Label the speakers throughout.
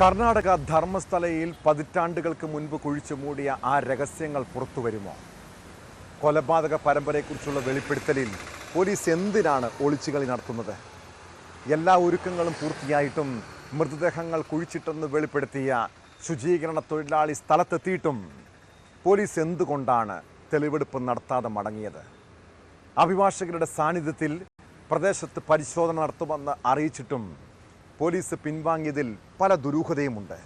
Speaker 1: കർണാടക ധർമ്മസ്ഥലയിൽ പതിറ്റാണ്ടുകൾക്ക് മുൻപ് കുഴിച്ചു മൂടിയ ആ രഹസ്യങ്ങൾ പുറത്തു വരുമോ കൊലപാതക പരമ്പരയെക്കുറിച്ചുള്ള വെളിപ്പെടുത്തലിൽ പോലീസ് എന്തിനാണ് ഒളിച്ചുകളി നടത്തുന്നത്? എല്ലാ ഒരുക്കങ്ങളും പൂർത്തിയായിട്ടും മൃതദേഹങ്ങൾ കുഴിച്ചിട്ടെന്ന് വെളിപ്പെടുത്തിയ ശുചീകരണ തൊഴിലാളി സ്ഥലത്തെത്തിയിട്ടും പോലീസ് എന്തുകൊണ്ടാണ് തെളിവെടുപ്പ് നടത്താതെ മടങ്ങിയത്? അഭിഭാഷകരുടെ സാന്നിധ്യത്തിൽ പ്രദേശത്ത് പരിശോധന നടത്തുമെന്ന് അറിയിച്ചിട്ടും പോലീസ് പിൻവാങ്ങിയതിൽ പല ദുരൂഹതയുമുണ്ട്.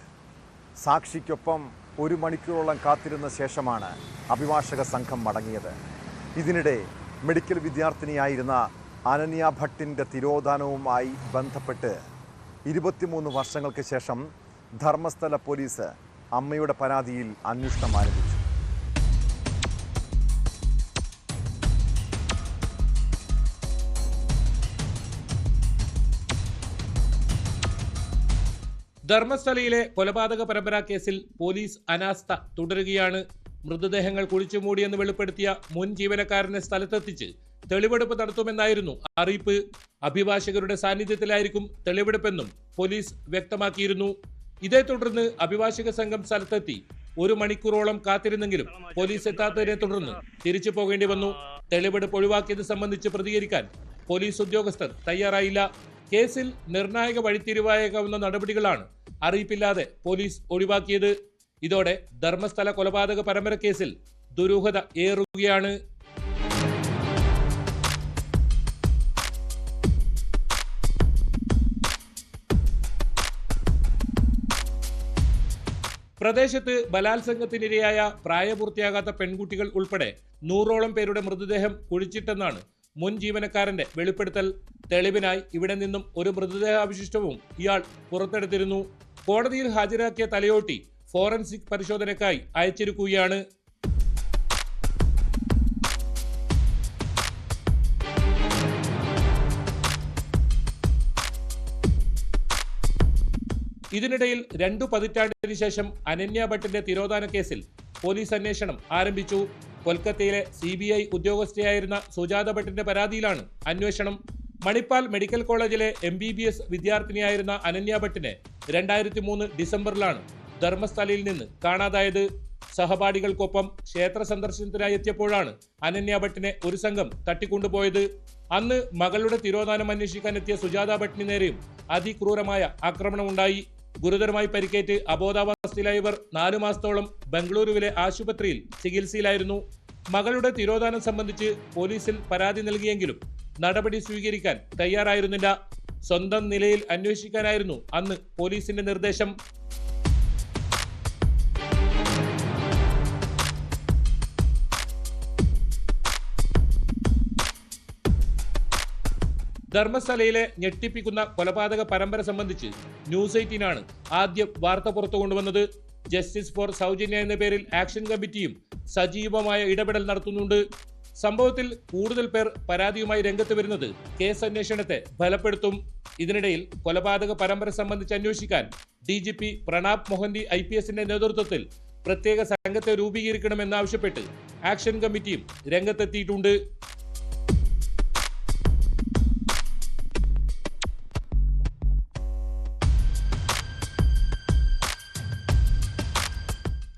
Speaker 1: സാക്ഷിക്കൊപ്പം ഒരു മണിക്കൂറോളം കാത്തിരുന്ന ശേഷമാണ് അഭിഭാഷക സംഘം മടങ്ങിയത്. ഇതിനിടെ മെഡിക്കൽ വിദ്യാർത്ഥിനിയായിരുന്ന അനന്യ ഭട്ടിന്റെ തിരോധാനവുമായി ബന്ധപ്പെട്ട് ഇരുപത്തിമൂന്ന് വർഷങ്ങൾക്ക് ശേഷം ധർമ്മസ്ഥല പോലീസ് അമ്മയുടെ പരാതിയിൽ അന്വേഷണം ആരംഭിച്ചു.
Speaker 2: ധർമ്മസ്ഥലയിലെ കൊലപാതക പരമ്പരാ കേസിൽ പോലീസ് അനാസ്ഥ തുടരുകയാണ്. മൃതദേഹങ്ങൾ കുഴിച്ചുമൂടിയെന്ന് വെളിപ്പെടുത്തിയ മുൻ ജീവനക്കാരനെ സ്ഥലത്തെത്തിച്ച് തെളിവെടുപ്പ് നടത്തുമെന്നായിരുന്നു അറിയിപ്പ്. അഭിഭാഷകരുടെ സാന്നിധ്യത്തിലായിരിക്കും തെളിവെടുപ്പെന്നും പോലീസ് വ്യക്തമാക്കിയിരുന്നു. ഇതേ തുടർന്ന് അഭിഭാഷക സംഘം സ്ഥലത്തെത്തി ഒരു മണിക്കൂറോളം കാത്തിരുന്നെങ്കിലും പോലീസ് എത്താത്തതിനെ തുടർന്ന് തിരിച്ചു പോകേണ്ടി വന്നു. തെളിവെടുപ്പ് ഒഴിവാക്കിയത് സംബന്ധിച്ച് പ്രതികരിക്കാൻ പോലീസ് ഉദ്യോഗസ്ഥർ തയ്യാറായില്ല. കേസിൽ നിർണായക വഴിത്തിരിവായേക്കാവുന്ന നടപടികളാണ് അറിയിപ്പില്ലാതെ പോലീസ് ഒഴിവാക്കിയത്. ഇതോടെ ധർമ്മസ്ഥല കൊലപാതക പരമ്പര കേസിൽ ദുരൂഹത ഏറുകയാണ്. പ്രദേശത്ത് ബലാത്സംഗത്തിനിരയായ പ്രായപൂർത്തിയാകാത്ത പെൺകുട്ടികൾ ഉൾപ്പെടെ നൂറോളം പേരുടെ മൃതദേഹം കുഴിച്ചിട്ടെന്നാണ് മുൻ ജീവനക്കാരന്റെ വെളിപ്പെടുത്തൽ തെളിവിനായി ഇവിടെ നിന്നും ഒരു മൃതദേഹാവശിഷ്ടവും ഇയാൾ പുറത്തെടുത്തിരുന്നു. കോടതിയിൽ ഹാജരാക്കിയ തലയോട്ടി ഫോറൻസിക് പരിശോധനയ്ക്കായി അയച്ചിരിക്കുകയാണ്. ഇതിനിടയിൽ രണ്ടു പതിറ്റാണ്ടിന് ശേഷം അനന്യ ഭട്ടിന്റെ തിരോധാന കേസിൽ പോലീസ് അന്വേഷണം ആരംഭിച്ചു. കൊൽക്കത്തയിലെ സി ബി ഐ ഉദ്യോഗസ്ഥയായിരുന്ന സുജാത ഭട്ടിന്റെ പരാതിയിലാണ് അന്വേഷണം. മണിപ്പാൽ മെഡിക്കൽ കോളേജിലെ എം ബി ബി എസ് വിദ്യാർത്ഥിനിയായിരുന്ന അനന്യ ഭട്ടിനെ രണ്ടായിരത്തി മൂന്ന് ഡിസംബറിലാണ് ധർമ്മസ്ഥലയിൽ നിന്ന് കാണാതായത്. സഹപാഠികൾക്കൊപ്പം ക്ഷേത്ര സന്ദർശനത്തിനായി എത്തിയപ്പോഴാണ് അനന്യ ഭട്ടിനെ ഒരു സംഘം തട്ടിക്കൊണ്ടുപോയത്. അന്ന് മകളുടെ തിരോധാനം അന്വേഷിക്കാൻ എത്തിയ സുജാത ഭട്ടിന് നേരെയും അതിക്രൂരമായ ആക്രമണമുണ്ടായി. ഗുരുതരമായി പരിക്കേറ്റ് അബോധാവസ്ഥയിലായ ഇവർ നാലു മാസത്തോളം ബംഗളൂരുവിലെ ആശുപത്രിയിൽ ചികിത്സയിലായിരുന്നു. മകളുടെ തിരോധാനം സംബന്ധിച്ച് പോലീസിൽ പരാതി നൽകിയെങ്കിലും നടപടി സ്വീകരിക്കാൻ തയ്യാറായിരുന്നില്ല. സ്വന്തം നിലയിൽ അന്വേഷിക്കാനായിരുന്നു അന്ന് പോലീസിന്റെ നിർദ്ദേശം. ധർമ്മസ്ഥലയിലെ ഞെട്ടിപ്പിക്കുന്ന കൊലപാതക പരമ്പര സംബന്ധിച്ച് ന്യൂസ് എയ്റ്റീനാണ് ആദ്യം വാർത്ത പുറത്തു കൊണ്ടുവന്നത്. ജസ്റ്റിസ് ഫോർ സൗജന്യ എന്ന പേരിൽ ആക്ഷൻ കമ്മിറ്റിയും സജീവമായ ഇടപെടൽ നടത്തുന്നുണ്ട്. സംഭവത്തിൽ കൂടുതൽ പേർ പരാതിയുമായി രംഗത്ത് വരുന്നത് കേസ് അന്വേഷണത്തെ ഫലപ്പെടുത്തും. ഇതിനിടയിൽ കൊലപാതക പരമ്പര സംബന്ധിച്ച് അന്വേഷിക്കാൻ D G P Pranab Mohanty I P എസിന്റെ നേതൃത്വത്തിൽ പ്രത്യേക സംഘത്തെ രൂപീകരിക്കണമെന്നാവശ്യപ്പെട്ട് ആക്ഷൻ കമ്മിറ്റിയും രംഗത്തെത്തിയിട്ടുണ്ട്.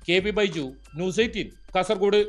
Speaker 2: K P Baiju news eighteen Kasaragod